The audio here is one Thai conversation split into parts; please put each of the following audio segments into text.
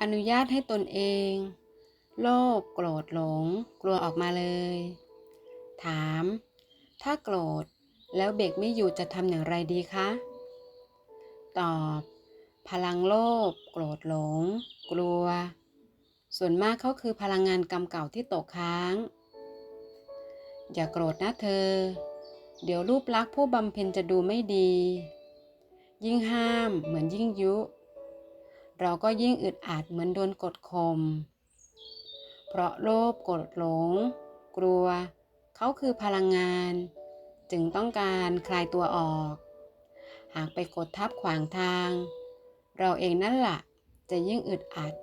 อนุญาตให้ตนเอง โลภโกรธหลง กลัวออกมาเลย ถาม ถ้าโกรธแล้วเบรกไม่อยู่จะทำอย่างไรดีคะ ตอบ พลังโลภโกรธหลง กลัว ส่วนมากเขาคือพลังงานกรรมเก่าที่ตกค้าง อย่าโกรธนะเธอ เดี๋ยวรูปลักษณ์ผู้บำเพ็ญจะดูไม่ดี ยิ่งห้ามเหมือนยิ่งยุ เราก็ยิ่งอึดอัดเหมือนโดนกดข่ม เพราะโลภกรธหลง กลัว เขาคือพลังงาน จึงต้องการคลายตัวออก หากไปกดทับขวางทาง เราเองนั่นแหละจะยิ่งอึดอัด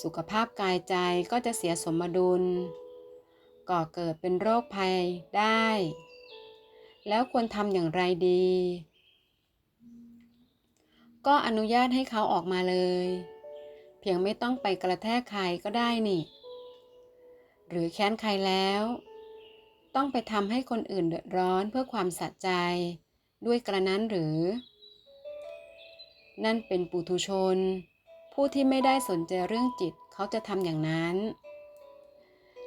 สุขภาพกายใจก็จะเสียสมดุล ก่อเกิดเป็นโรคภัยได้ แล้วควรทำอย่างไรดี ก็อนุญาตให้เขาออกมาเลย เพียงไม่ต้องไปกระแทกใครก็ได้นี่ หรือแค้นใครแล้ว ต้องไปทำให้คนอื่นเดือดร้อนเพื่อความสะใจ ด้วยกระนั้นหรือ นั่นเป็นปุถุชน ผู้ที่ไม่ได้สนใจเรื่องจิตเขาจะทำอย่างนั้น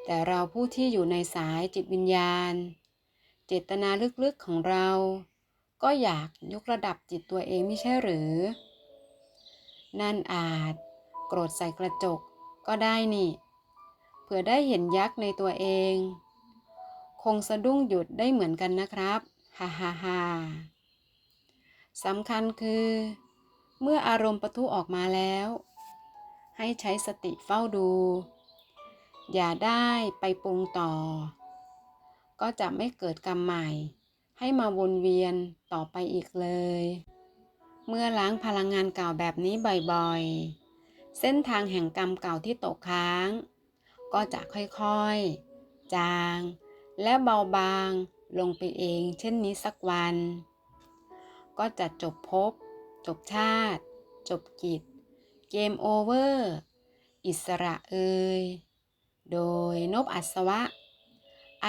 แต่เราผู้ที่อยู่ในสายจิตวิญญาณ เจตนาลึกๆของเรา ก็อยากยกระดับจิตตัวเองไม่ใช่หรือ นั่นอาจโกรธใส่กระจกก็ได้นี่ เผื่อได้เห็นยักษ์ในตัวเอง คงสะดุ้งหยุดได้เหมือนกันนะครับฮ่าฮ่าฮ่าสำคัญคือ เมื่ออารมณ์ปะทุออกมาแล้ว ให้ใช้สติเฝ้าดู อย่าได้ไปปรุงต่อ ก็จะไม่เกิดกรรมใหม่ ให้มาวนเวียนต่อไปอีกเลย เมื่อล้างพลังงานเก่าแบบนี้บ่อยๆ เส้นทางแห่งกรรมเก่าที่ตกค้าง ก็จะค่อยๆ จาง และเบาบางลงไปเองเช่นนี้สักวัน ก็จะจบภพจบชาติ จบกิจ เกมโอเวอร์ อิสระเอ่ยโดยนบอัศวะ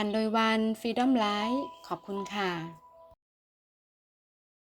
อันโดยวันฟรีดอมไลท์ขอบคุณค่ะ